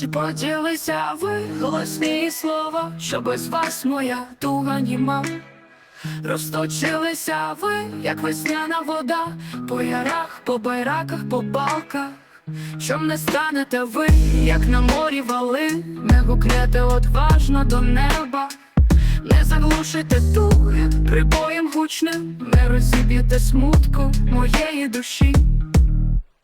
Чи поділися ви голосні слова, що без вас моя туга німа. Розточилися ви, як весняна вода, по ярах, по байраках, по балках. Чом не станете ви, як на морі вали, не гукнете одважно до неба, не заглушите туги прибоєм гучним, не розіб'єте смутку моєї душі.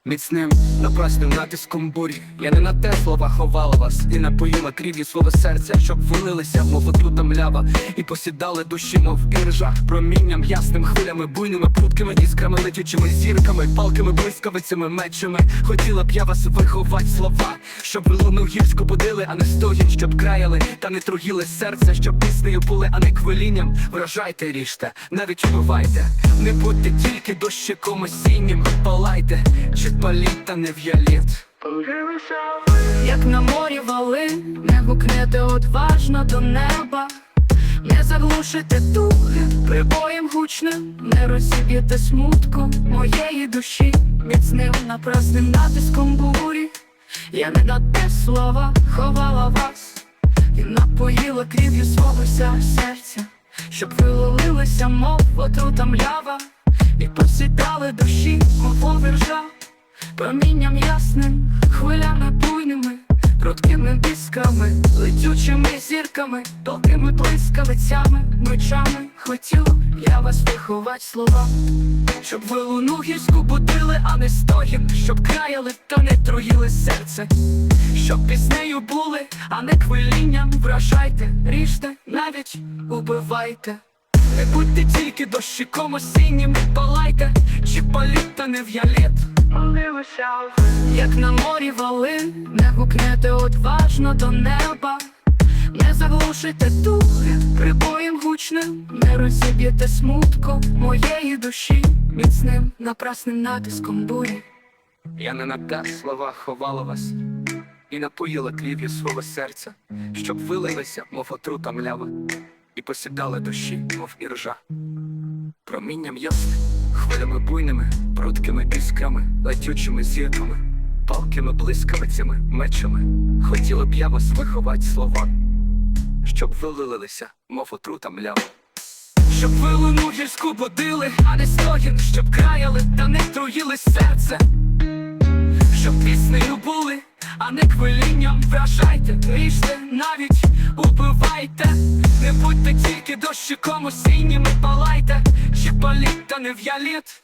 Міцним напрасним натиском бурі Я не на те слова ховала вас І напоїла крів'ю свого серця, щоб вилилися, мов отрута млява, і посідали душі, мов іржа, промінням ясним хвилями, буйними пруткими іскрами, летючими зірками, палкими, блискавицями, мечами. Хотіла б я вас виховати слова, щоб ви луну гірську будили, а не стогін, щоб краяли, та не труїли серце, щоб піснею були, а не квилінням. Вражайте, ріжте, навіть вбивайте. Не будьте тільки дощиком осіннім, палайте, чи паліть, та не в'яліт. Як на морі вали, не гукнете одважно до неба, не заглушите туги прибоєм гучним, не розіб'єте смутку моєї душі, міцним напрасним натиском бурі. Я не на те слова ховала вас і напоїла крів'ю свого серця, щоб вилилися, мов отрута млява, і посідали душі, мов віржа. Промінням ясним, хвилями буйними, пруткими пісками, летючими зірками, толкими блискавицями, мечами хотіла б я вас виховать слова, щоб ви луну гірську будили, а не стогін, щоб краяли та не труїли серце, щоб піснею були, а не квилінням вражайте, ріжте, навіть убивайте. Не будьте тільки дощиком осіннім, палайте, чи паліть, та не в'яліт. Як на морі вали, не гукнете одважно до неба, не заглушите туги прибоєм гучним, не розіб'єте смутку моєї душі, міцним напрасним натиском бурі. Я не на те слова ховала вас. І напоїла крів'ю свого серця, щоб вилилися, мов отрута млява, і посідали душі, мов іржа. Промінням ясним, хвилями буйними, пруткими пісками, летючими зірками, палкими блискавицями, мечами. Хотіла б я вас виховати слова, щоб вилилися, мов отрута млява. Щоб ви луну гірську будили, а не стогін, щоб краяли та не труїли серце щоб піснею були, а не хвилінням вражайте, ріжте, навіть убивайте, не будьте тільки дощиком осіннім і палайте, чи паліть, та не в'яліт.